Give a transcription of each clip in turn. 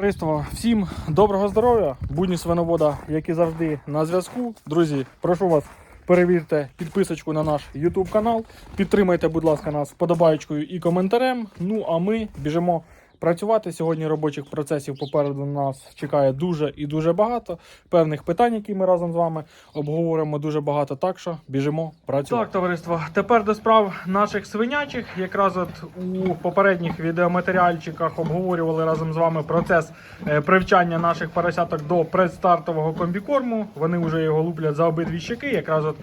Товариство, всім доброго здоров'я, будні свиновода, як і завжди на зв'язку. Друзі, прошу вас, перевірте підписочку на наш YouTube канал. Підтримайте, будь ласка, нас вподобайкою і коментарем. Ну а ми біжимо працювати. Сьогодні робочих процесів попереду нас чекає дуже і дуже багато. Певних питань, які ми разом з вами обговоримо дуже багато. Так що біжимо працювати. Так, товариство, тепер до справ наших свинячих. Якраз от у попередніх відеоматеріальчиках обговорювали разом з вами процес е, привчання наших поросяток до предстартового комбікорму. Вони вже його луплять за обидві щеки. Якраз от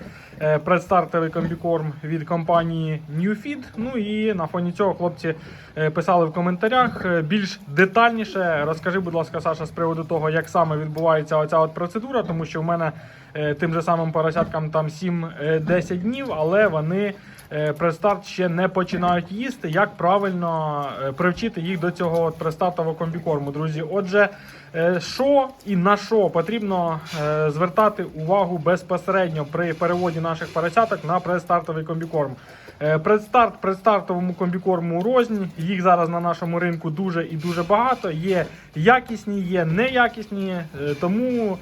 предстартовий комбікорм від компанії NewFeed. Ну і на фоні цього хлопці е, писали в коментарях е, більш детальніше. Розкажи, будь ласка, Саша, з приводу того, як саме відбувається оця от процедура, тому що в мене е, тим же самим поросяткам там 7-10 днів, але вони е, предстарт ще не починають їсти. Як правильно е, привчити їх до цього от предстартового комбікорму, друзі? Отже, е, що і на що потрібно е, звертати увагу безпосередньо при переводі наших поросяток на предстартовий комбікорм. Е, Предстарт предстартовому комбікорму рознь. Їх зараз на нашому ринку дуже і дуже багато. Є якісні, є неякісні. Е, Тому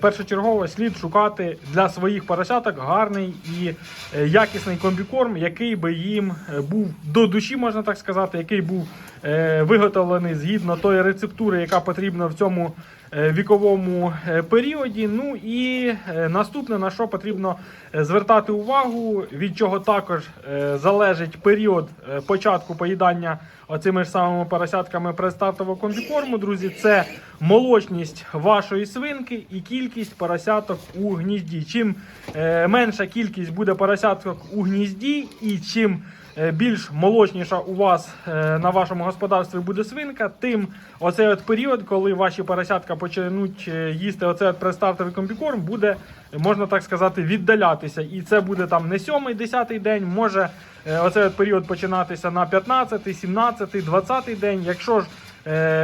першочергово слід шукати для своїх поросяток гарний і е, якісний комбікорм, який би їм е, був до душі, можна так сказати, який був е, виготовлений згідно тої рецептури, яка потрібна в цьому е, віковому е, періоді. Ну і е, наступне на що потрібно е, звертати увагу, від чого також е, залежить період е, початку поїдання оцими ж самими поросятками предстартового комбікорму, друзі, це молочність вашої свинки і кількість поросяток у гнізді. Чим е, менша кількість буде поросяток у гнізді, і чим е, більш молочніша у вас е, на вашому господарстві буде свинка, тим оцей от період, коли ваші поросятка почнуть їсти оцей от предстартовий комбікорм, буде, можна так сказати, віддалятися. І це буде там не сьомий, десятий день, може оцей період починатися на 15, 17, 20 день. Якщо ж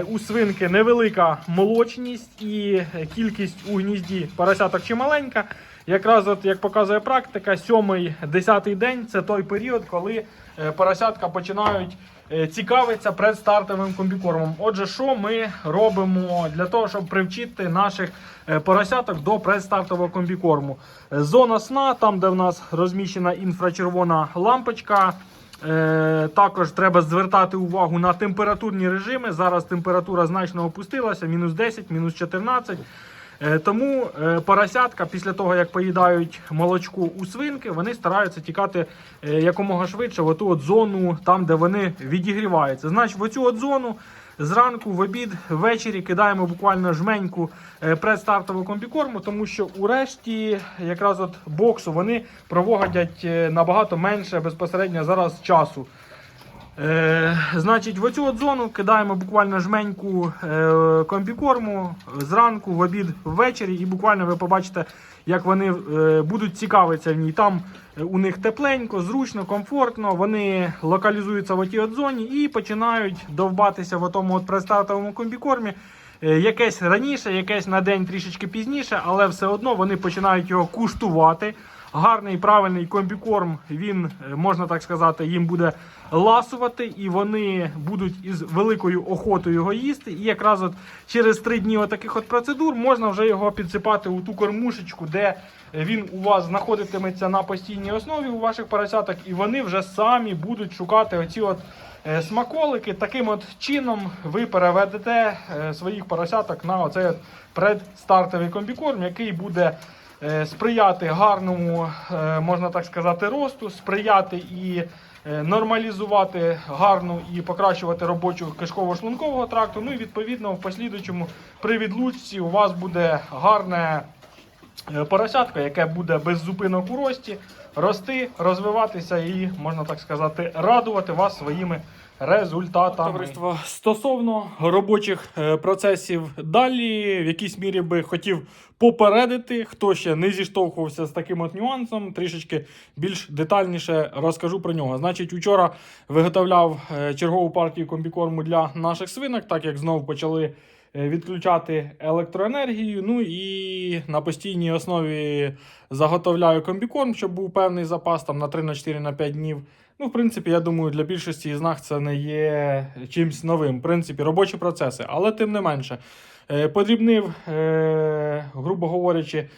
у свинки невелика молочність і е, кількість у гнізді поросяток чималенька, Якраз от як показує практика, 7-10 день це той період, коли е, поросятка починають е, цікавитися предстартовим комбікормом. Отже, що ми робимо для того, щоб привчити наших е, поросяток до предстартового комбікорму? Е, Зона сна, там де в нас розміщена інфрачервона лампочка. Е, також треба звертати увагу на температурні режими. Зараз температура значно опустилася, мінус 10, мінус 14. Е, Тому е, поросятка після того, як поїдають молочко у свинки, вони стараються тікати якомога швидше в оту от зону, там де вони відігріваються. Значить, в оцю от зону зранку, в обід, ввечері кидаємо буквально жменьку е, предстартового комбікорму, тому що у решті якраз от боксу вони проводять е, набагато менше безпосередньо зараз часу. Е, значить, в оцю от зону кидаємо буквально жменьку е, комбікорму зранку, в обід, ввечері, і буквально ви побачите, як вони е, будуть цікавитися в ній. Там е, у них тепленько, зручно, комфортно. Вони локалізуються в отій от зоні і починають довбатися в тому от предстартовому комбікормі. Е, Якесь раніше, якесь на день трішечки пізніше, але все одно вони починають його куштувати. Гарний правильний комбікорм, він, е, можна так сказати, їм буде ласувати, і вони будуть із великою охотою його їсти. І якраз от через три дні отаких от процедур можна вже його підсипати у ту кормушечку, де він у вас знаходитиметься на постійній основі у ваших поросяток, і вони вже самі будуть шукати оці от е, смаколики. Таким от чином ви переведете е, своїх поросяток на оцей от предстартовий комбікорм, який буде сприяти гарному, е, можна так сказати, росту, сприяти і е, нормалізувати гарну і покращувати робочу кишково-шлункового тракту. Ну і відповідно в послідуючому при відлучці у вас буде гарне е, поросятко, яке буде без зупинок у рості, рости, розвиватися і, можна так сказати, радувати вас своїми результатами. Товариство, стосовно робочих е, процесів далі, в якійсь мірі би хотів попередити, хто ще не зіштовхувався з таким от нюансом, трішечки більш детальніше розкажу про нього. Значить, учора виготовляв е, чергову партію комбікорму для наших свинок, так як знову почали відключати електроенергію. Ну і на постійній основі заготовляю комбікорм, щоб був певний запас там на 3, на 4, на 5 днів. Ну, в принципі, я думаю, для більшості з нас це не є чимось новим. В принципі, робочі процеси. Але тим не менше, е, подрібнив, е, грубо говорячи,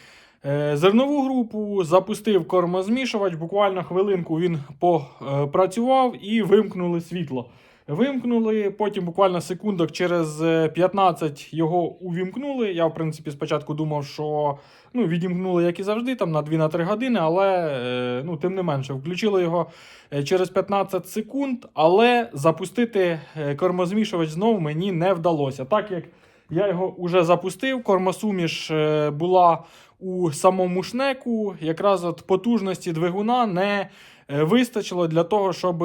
е, зернову групу, запустив кормозмішувач. Буквально хвилинку він попрацював і вимкнули світло. Вимкнули, потім буквально секундок через е, 15 його увімкнули. Я, в принципі, спочатку думав, що ну, відімкнули, як і завжди, там на 2-3 години, але е, ну, тим не менше, включили його е, через 15 секунд, але запустити е, кормозмішувач знову мені не вдалося. Так як я його вже запустив, кормосуміш е, була у самому шнеку, якраз от потужності двигуна не е, вистачило для того, щоб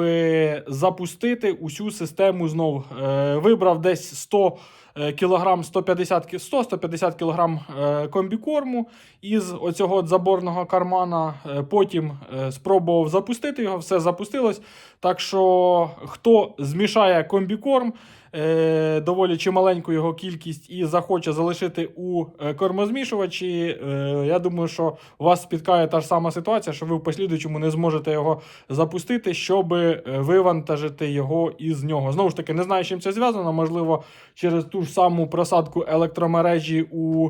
запустити усю систему знов. Е, Вибрав десь 100 е, кілограм 150 кі- 100-150 кілограм е, комбікорму із оцього заборного кармана. Потім спробував запустити його, все запустилось. Так що хто змішає комбікорм, е, доволі чималеньку його кількість і захоче залишити у е, кормозмішувачі, е, я думаю, що вас спіткає та ж сама ситуація, що ви в послідуючому не зможете його запустити, щоб вивантажити його із нього. Знову ж таки, не знаю, чим це зв'язано. Можливо, через ту ж саму просадку електромережі у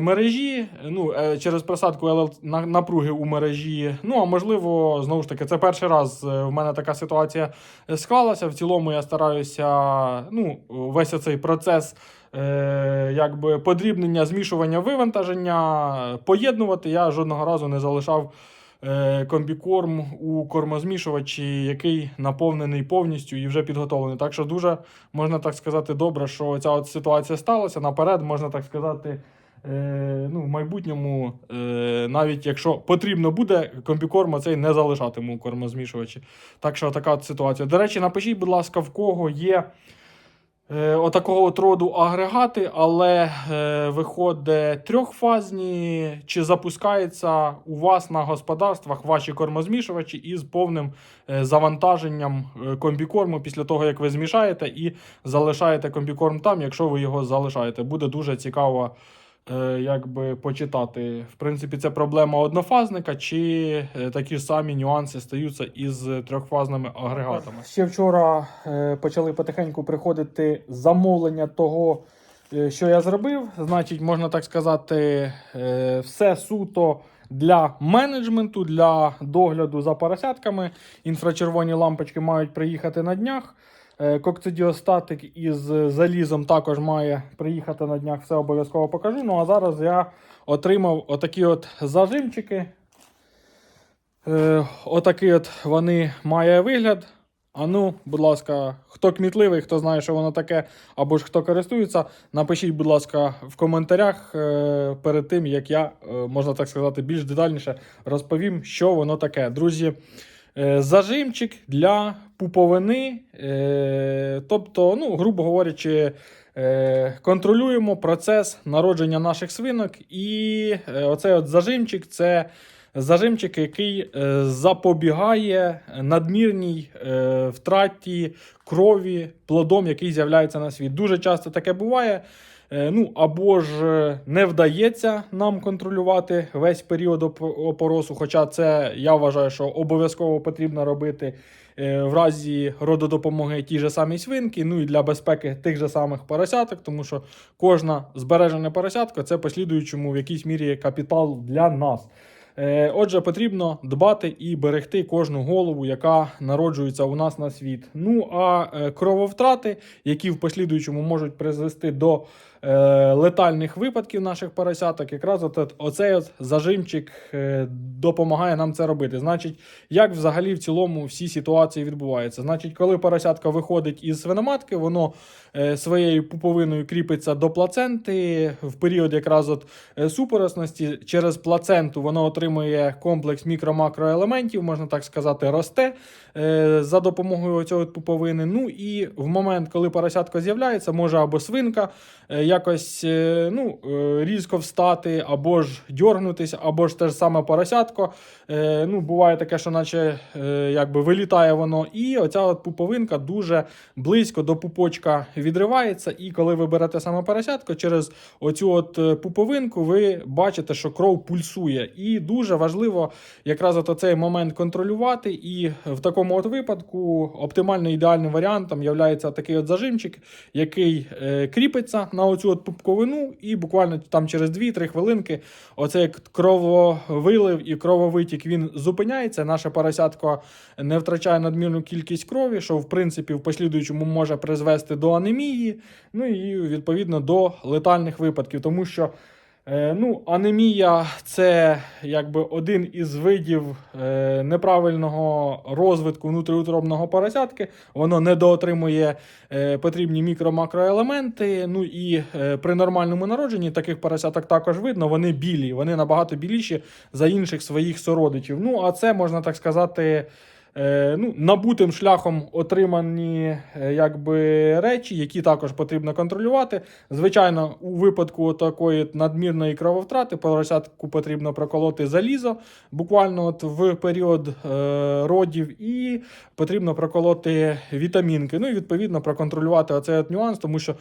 мережі, ну, е, через просадку ел- напруги у мережі. Ну, а можливо, знову ж таки, це перший раз е, в мене така ситуація е, склалася. В цілому я стараюся ну, весь цей процес. Е, якби подрібнення, змішування, вивантаження, поєднувати я жодного разу не залишав е, комбікорм у кормозмішувачі, який наповнений повністю і вже підготовлений. Так що дуже можна так сказати добре, що ця от ситуація сталася. Наперед можна так сказати. Е, ну, в майбутньому, е, навіть якщо потрібно буде, комбікорм цей не залишатиму у кормозмішувачі. Так що така ситуація. До речі, напишіть, будь ласка, в кого є е, отакого от роду агрегати, але е, виходить трьохфазні, чи запускається у вас на господарствах ваші кормозмішувачі із повним е, завантаженням комбікорму після того, як ви змішаєте і залишаєте комбікорм там, якщо ви його залишаєте. Буде дуже цікаво. Е, Якби почитати, в принципі, це проблема однофазника, чи е, такі ж самі нюанси стаються із трьохфазними агрегатами. Ще вчора е, почали потихеньку приходити замовлення того, що я зробив. Значить, можна так сказати, все суто для менеджменту, для догляду за поросятками. Інфрачервоні лампочки мають приїхати на днях. Е, Кокцидіостатик із залізом також має приїхати на днях, все обов'язково покажу. Ну а зараз я отримав отакі от зажимчики. Е, отакий от вони має вигляд. А ну, будь ласка, хто кмітливий, хто знає, що воно таке, або ж хто користується, напишіть, будь ласка, в коментарях е, перед тим, як я, можна так сказати, більш детальніше розповім, що воно таке. Друзі, зажимчик для пуповини. Е, тобто, ну, грубо говорячи, е, контролюємо процес народження наших свинок. І е, оцей от зажимчик це зажимчик, який е, запобігає надмірній е, втраті крові плодом, який з'являється на світ. Дуже часто таке буває. Е, Ну, або ж е, не вдається нам контролювати весь період опоросу, хоча це я вважаю, що обов'язково потрібно робити е, в разі рододопомоги ті ж самі свинки, ну і для безпеки тих же самих поросяток, тому що кожна збережена поросятка це послідуючому в якійсь мірі капітал для нас. Е, Отже, потрібно дбати і берегти кожну голову, яка народжується у нас на світ. Ну а е, крововтрати, які в послідуючому можуть призвести до е, летальних випадків наших поросяток, якраз от, оцей от зажимчик допомагає нам це робити. Значить, як взагалі в цілому всі ситуації відбуваються? Значить, коли поросятка виходить із свиноматки, воно своєю пуповиною кріпиться до плаценти в період якраз от супоросності. Через плаценту воно отримує комплекс мікро-макроелементів, можна так сказати, росте е, за допомогою цього пуповини. Ну і в момент, коли поросятко з'являється, може або свинка. е, якось е, ну, різко встати, або ж дьоргнутися, або ж те ж саме поросятко. Ну, буває таке, що наче якби вилітає воно, і оця от пуповинка дуже близько до пупочка відривається. І коли ви берете саме поросятко, через оцю от пуповинку ви бачите, що кров пульсує. І дуже важливо якраз от цей момент контролювати. І в такому от випадку оптимально ідеальним варіантом є такий от зажимчик, який е, кріпиться на оцю от пупковину, і буквально там через 2-3 хвилинки оцей крововилив і крововитік він зупиняється. Наше поросятко не втрачає надмірну кількість крові, що в принципі в послідуючому може призвести до анемії, ну і відповідно до летальних випадків, тому що. Е, ну, анемія це якби один із видів е, неправильного розвитку внутріутробного поросятки. Воно недоотримує е, потрібні мікро-макроелементи. Ну і при нормальному народженні таких поросяток також видно. Вони білі, вони набагато біліші за інших своїх сородичів. Ну, а це можна так сказати. Е, ну, набутим шляхом отримані е, якби, речі, які також потрібно контролювати. Звичайно, у випадку такої надмірної крововтрати поросятку потрібно проколоти залізо буквально от в період е, родів, і потрібно проколоти вітамінки. Ну і відповідно проконтролювати оцей от нюанс, тому що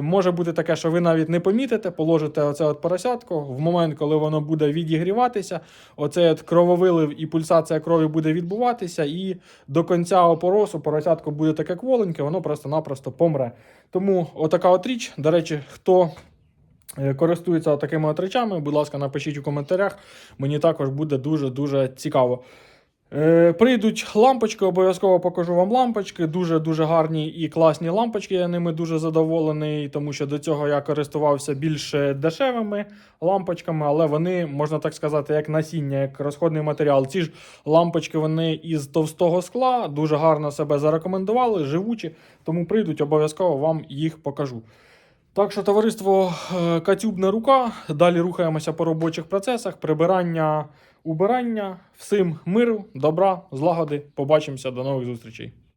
може бути таке, що ви навіть не помітите, положите оце от поросятко в момент, коли воно буде відігріватися, оцей от крововилив і пульсація крові буде відбуватися, і до кінця опоросу поросятко буде таке кволеньке, воно просто-напросто помре. Тому отака от річ, до речі, хто. е, Користується такими от речами, будь ласка, напишіть у коментарях. Мені також буде дуже-дуже цікаво. Е, прийдуть лампочки, обов'язково покажу вам лампочки. Дуже-дуже гарні і класні лампочки. Я ними дуже задоволений, тому що до цього я користувався більш дешевими лампочками, але вони, можна так сказати, як насіння, як розходний матеріал. Ці ж лампочки вони із товстого скла дуже гарно себе зарекомендували, живучі, тому прийдуть, обов'язково вам їх покажу. Так що, товариство е, Катюбна рука. Далі рухаємося по робочих процесах, прибирання, убирання. Всім миру, добра, злагоди. Побачимося, до нових зустрічей.